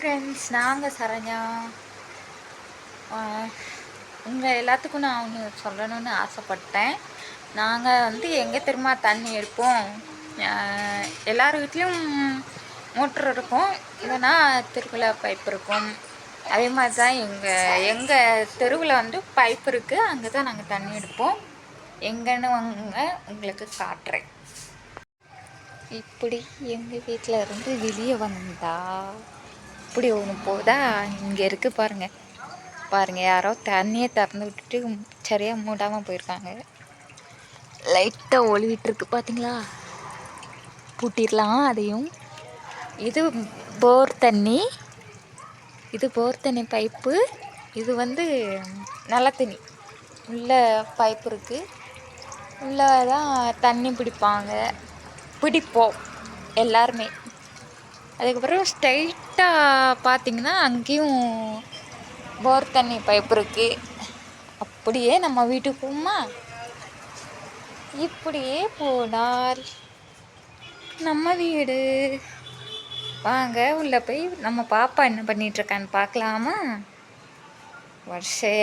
Friends நாங்கள் சரண்யா. உங்கள் எல்லாத்துக்கும் நான் ஒன்று சொல்லணும்னு ஆசைப்பட்டேன். நாங்கள் வந்து எங்கே திரும்ப தண்ணி எடுப்போம்? எல்லார் வீட்லேயும் மோட்ரு இருக்கும். இல்லைன்னா தெருவில் பைப் இருக்கும். அதே மாதிரி தான் எங்கள் எங்கள் தெருவில் வந்து பைப் இருக்குது அங்கே தான் நாங்கள் தண்ணி எடுப்போம். எங்கன்னு வாங்க உங்களுக்கு காட்டுறேன். இப்படி எங்கள் வீட்டில் இருந்து வெளியே வந்தா? அப்படி ஒன்று போதா? இங்கே இருக்குது பாருங்கள் பாருங்கள் யாரோ தண்ணியை திறந்து விட்டுட்டு சரியாக மூடாமல் போயிருக்காங்க. லைட்டாக ஒளிவிட்டு பார்த்தீங்களா பூட்டிடலாம் அதையும். இது போர் தண்ணி. இது போர் தண்ணி பைப்பு. இது வந்து நல்ல தண்ணி. உள்ள பைப் இருக்குது உள்ளே தான் தண்ணி பிடிப்பாங்க. பிடிப்போம். எல்லாருமே. அதுக்கப்புறம் ஸ்ட்ரைட்டாக பார்த்தீங்கன்னா அங்கேயும் போர் தண்ணி பைப் இருக்குது அப்படியே நம்ம வீட்டுக்கு போமா இப்படியே போனால் நம்ம வீடு. வாங்க உள்ளே போய் நம்ம பாப்பா என்ன பண்ணிட்டு இருக்கான்னு பார்க்கலாமா வருஷே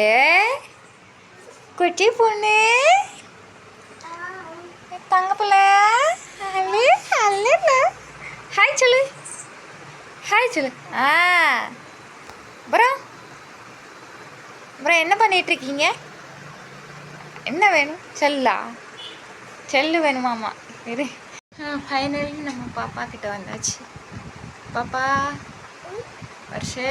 குட்டி பொண்ணு தங்க பிள்ளை அல்லு அல்ல ஹாய் சொல்லு ஹாய் சொல்லு ஆ. அப்புறம் அப்புறம் என்ன பண்ணிட்டு இருக்கீங்க என்ன வேணும்? செல்லா. செல்லு வேணுமாமா இரு. ஃபைனலி நம்ம பாப்பா கிட்ட வந்தாச்சு. பாப்பா. வருஷே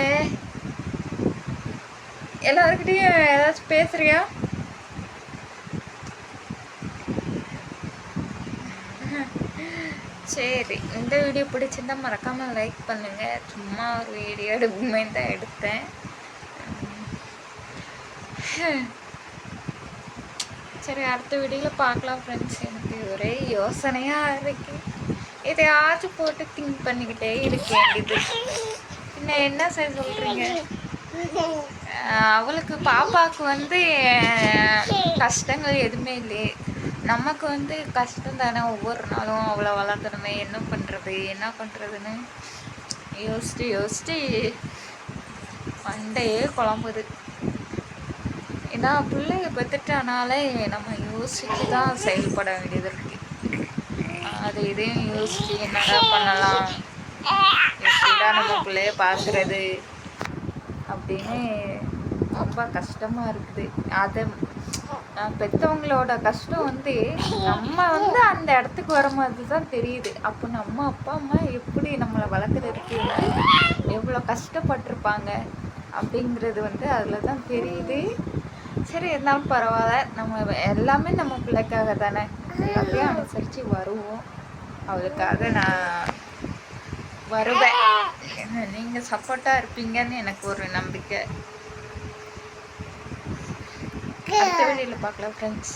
எல்லாருக்கிட்டையும் ஏதாச்சும் பேசுகிறியா சரி இந்த வீடியோ பிடிச்சிருந்தா மறக்காமல் லைக் பண்ணுங்கள் சும்மா ஒரு வீடியோ எடுக்குமே தான் எடுத்தேன். சரி அடுத்த வீடியோவில் பார்க்கலாம் ஃப்ரெண்ட்ஸ் எனக்கு ஒரே யோசனையாக இருக்கு. எதையாச்சும் போட்டு திங்க் பண்ணிக்கிட்டே இருக்கேன் இது பின்ன என்ன சார் சொல்கிறீங்க அவளுக்கு பாப்பாவுக்கு வந்து கஷ்டங்கள் எதுவுமே இல்லையே. நமக்கு வந்து கஷ்டம் தானே ஒவ்வொரு நாளும் அவ்வளோ வளர்த்தணுமே என்ன பண்ணுறது என்ன பண்ணுறதுன்னு யோசிச்சு யோசிச்சு மண்டையே குழம்புது. ஏன்னா பிள்ளைய பெற்றுட்டானாலே நம்ம யோசிச்சு தான் செயல்பட வேண்டியது இருக்கு. அது இதையும் யோசிச்சு என்னடா பண்ணலாம் எப்படிடா நம்ம பிள்ளைய பார்க்குறது அப்படின்னு ரொம்ப கஷ்டமாக இருக்குது. அதை பெற்றவங்களோட கஷ்டம் வந்து நம்ம வந்து அந்த இடத்துக்கு வரும்போது தான் தெரியுது. அப்போ நம்ம அப்பா அம்மா எப்படி நம்மளை வளர்க்குறதுக்கு எவ்வளோ கஷ்டப்பட்டிருப்பாங்க அப்படிங்கிறது வந்து அதில் தான் தெரியுது. சரி இருந்தாலும் பரவாயில்ல. நம்ம எல்லாமே நம்ம பிள்ளைக்காக தானே? எல்லாத்தையும் அனுசரித்து வருவோம். அவளுக்காக நான் வருவேன். நீங்கள் சப்போர்ட்டாக இருப்பீங்கன்னு எனக்கு ஒரு நம்பிக்கை. அடுத்த வீடியோவில் பார்க்கலாம் ஃப்ரெண்ட்ஸ்